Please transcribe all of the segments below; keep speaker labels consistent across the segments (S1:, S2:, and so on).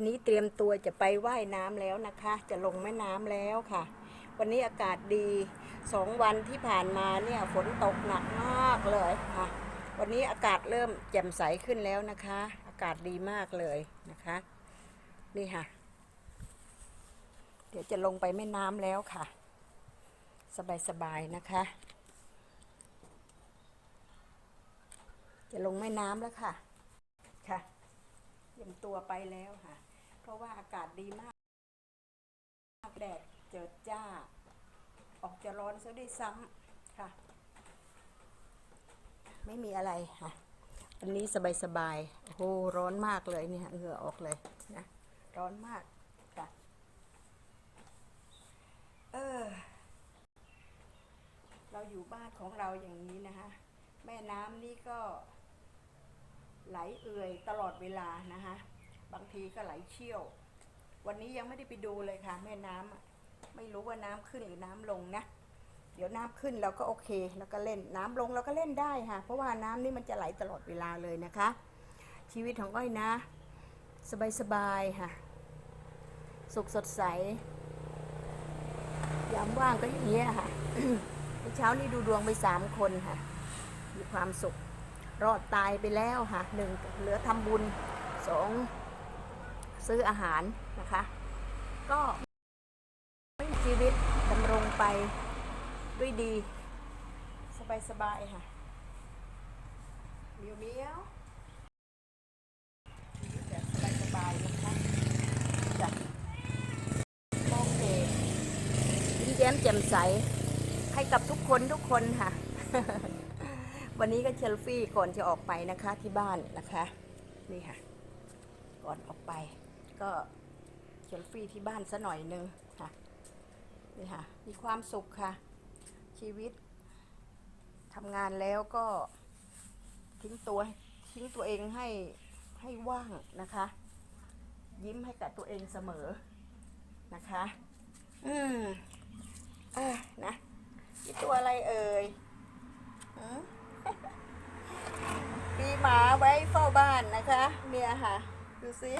S1: วันนี้เตรียมตัวจะไปว่ายน้ำแล้วนะคะ จะลงแม่น้ำแล้วค่ะ วันนี้อากาศดีสองวันที่ผ่านมาเนี่ยฝนตกหนักมากเลยค่ะ วันนี้อากาศเริ่มแจ่มใสขึ้นแล้วนะคะ อากาศดีมากเลยนะคะ นี่ค่ะ เดี๋ยวจะลงไปแม่น้ำแล้วค่ะ สบายๆนะคะ จะลงแม่น้ำแล้วค่ะค่ะ รียมตัวไปแล้วค่ะ เพราะว่าอากาศดีมาก แดดเจิดจ้า ออกจะร้อนซะด้วยซ้ำค่ะ ไม่มีอะไรค่ะอันนี้สบายๆโอ้โหร้อนมากเลยเนี่ยเหงื่อออกเลยนะ ร้อนมากค่ะ เออ เราอยู่บ้านของเราอย่างนี้นะคะ แม่น้ำนี่ก็ ไหลเอื่อยตลอดเวลานะคะบางทีก็ไหลเชี่ยว วันนี้ยังไม่ได้ไปดูเลยค่ะ แม่น้ำไม่รู้ว่าน้ำขึ้นหรือน้ำลงนะ เดี๋ยวน้ำขึ้นเราก็โอเคแล้วก็เล่นน้ำลงเราก็เล่นได้ค่ะ เพราะว่าน้ำนี่มันจะไหลตลอดเวลาเลยนะคะ ชีวิตของก้อยนะ สบายๆค่ะ สุขสดใส ยามว่างก็อย่างเงี้ยค่ะเช้านี้ดูดวงไปสามคนค่ะ มีความสุข รอดตายไปแล้วค่ะหนึ่งเหลือทำบุญสองซื้ออาหารนะคะ ก็มีชีวิตดำรงไปด้วยดี สบายๆค่ะเมียวเมียวแบบสบายๆนะคะจ้ะโอเคยิ้มแย้มแจ่มใสให้กับทุกคนทุกคนค่ะ วันนี้ก็เชลฟี่ก่อนจะออกไปนะคะที่บ้านนะคะนี่ค่ะ ก่อนออกไป ก็เชลฟี่ที่บ้านซะหน่อยนึงค่ะนี่ค่ะ มีความสุขค่ะ ชีวิตทำงานแล้วก็ทิ้งตัวทิ้งตัวเองให้ให้ว่างนะคะ ยิ้มให้กับตัวเองเสมอนะคะ อืมเออนะนี่ตัวอะไรเอ่ยหือมี หมาไว้เฝ้าบ้านนะคะ เนี่ยค่ะ ดูสิ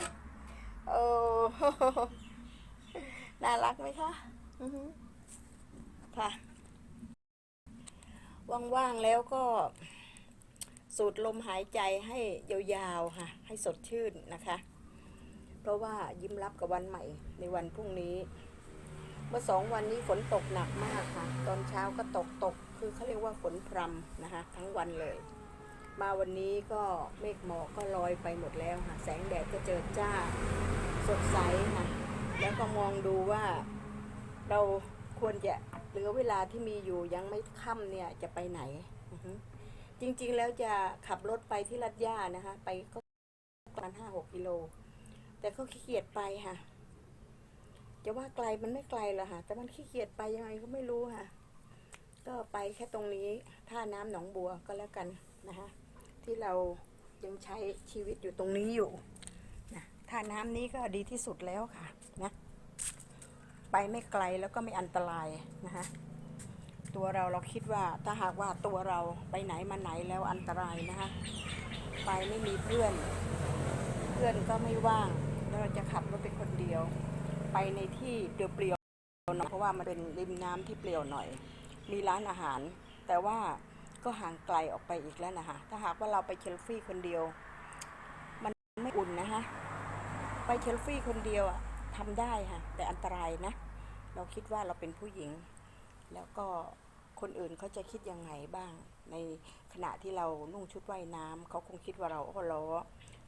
S1: โอ้น่ารักไหมคะอือฮึค่ะว่างๆแล้วก็ สูดลมหายใจให้ยาวๆค่ะ ให้สดชื่นนะคะ เพราะว่ายิ้มรับกับวันใหม่ในวันพรุ่งนี้ เมื่อสองวันนี้ฝนตกหนักมากค่ะ ตอนเช้าก็ตกตก คือเขาเรียกว่าฝนพรำนะคะ ทั้งวันเลย มาวันนี้ก็เมฆหมอกก็ลอยไปหมดแล้วค่ะ แสงแดดก็เจิดจ้า สดใสค่ะ แล้วก็มองดูว่าเราควรจะเหลือเวลาที่มีอยู่ยังไม่ค่ำเนี่ยจะไปไหน จริงๆแล้วจะขับรถไปที่ลัดย่านะคะ ไปก็ประมาณห้าหกกิโล แต่ก็ขี้เกียจไปค่ะ จะว่าไกลมันไม่ไกลหรอกค่ะ แต่มันขี้เกียจไปยังไงก็ไม่รู้ค่ะ ก็ไปแค่ตรงนี้ท่าน้ำหนองบัวก็แล้วกันนะคะ ที่เรายังใช้ชีวิตอยู่ตรงนี้อยู่นะท่าน้ำนี้ก็ดีที่สุดแล้วค่ะนะไปไม่ไกลแล้วก็ไม่อันตรายนะคะตัวเราเราคิดว่าถ้าหากว่าตัวเราไปไหนมาไหนแล้วอันตรายนะคะไปไม่มีเพื่อน เพื่อนก็ไม่ว่าง แล้วเราจะขับรถไปคนเดียว ไปในที่เปลี่ยวๆหน่อยเพราะว่ามันเป็นริมน้ำที่เปลี่ยวหน่อย มีร้านอาหาร แต่ว่าก็ห่างไกลออกไปอีกแล้วนะคะถ้าหากว่าเราไปเชลฟี่คนเดียว มันไม่อุ่นนะคะไปเชลฟี่คนเดียวอะทำได้ค่ะ แต่อันตรายนะ เราคิดว่าเราเป็นผู้หญิง แล้วก็คนอื่นเขาจะคิดยังไงบ้าง ในขณะที่เรานุ่งชุดว่ายน้ำเขาคงคิดว่าเราโอ้ล้อ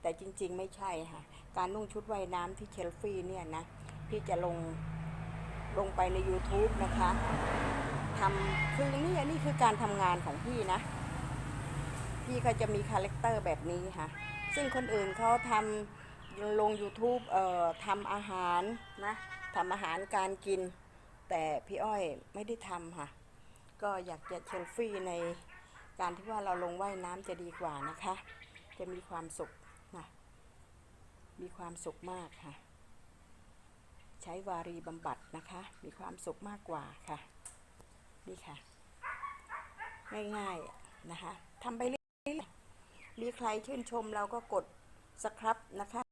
S1: แต่จริงๆไม่ใช่ค่ะ การนุ่งชุดว่ายน้ำที่เชลฟี่เนี่ยนะ พี่จะลงลงไปใน YouTube นะคะทำคือนี่นี่คือการทำงานของพี่นะ พี่ก็จะมีคาแรคเตอร์แบบนี้ค่ะ ซึ่งคนอื่นเขาทำลง YouTube เอ่อทำอาหารนะทำอาหารการกิน แต่พี่อ้อยไม่ได้ทำค่ะ ก็อยากจะเชลฟี่ในการที่ว่าเราลงว่ายน้ำจะดีกว่านะคะ จะมีความสุขนะมีความสุขมากค่ะ ใช้วารีบำบัดนะคะ มีความสุขมากกว่าค่ะ นี่ค่ะ ง่ายๆนะคะทำไปเรื่อยๆมีใครชื่นชมเราก็กดสครับนะคะ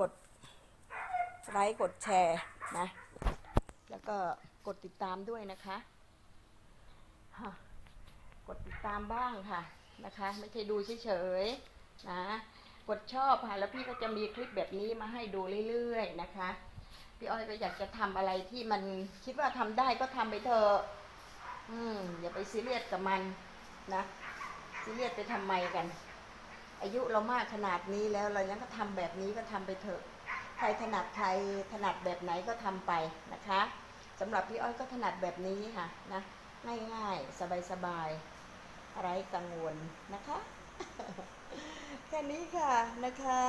S1: กดไลค์กดแชร์นะ แล้วก็กดติดตามด้วยนะคะฮะกดติดตามบ้างค่ะนะคะ ไม่ใช่ดูเฉยๆนะ กดชอบค่ะ แล้วพี่ก็จะมีคลิปแบบนี้มาให้ดูเรื่อยๆนะคะ พี่อ้อยก็อยากจะทำอะไรที่มันคิดว่าทำได้ก็ทำไปเถอะอืมอย่าไปซีเรียสกับมันนะซีเรียสไปทำไมกัน อายุเรามากขนาดนี้แล้วเรายังก็ทำแบบนี้ก็ทำไปเถอะใครถนัดใครถนัดแบบไหนก็ทำไปนะคะสำหรับพี่อ้อยก็ถนัดแบบนี้ค่ะนะง่ายๆสบายๆไร้กังวลนะคะ แค่นี้ค่ะนะคะ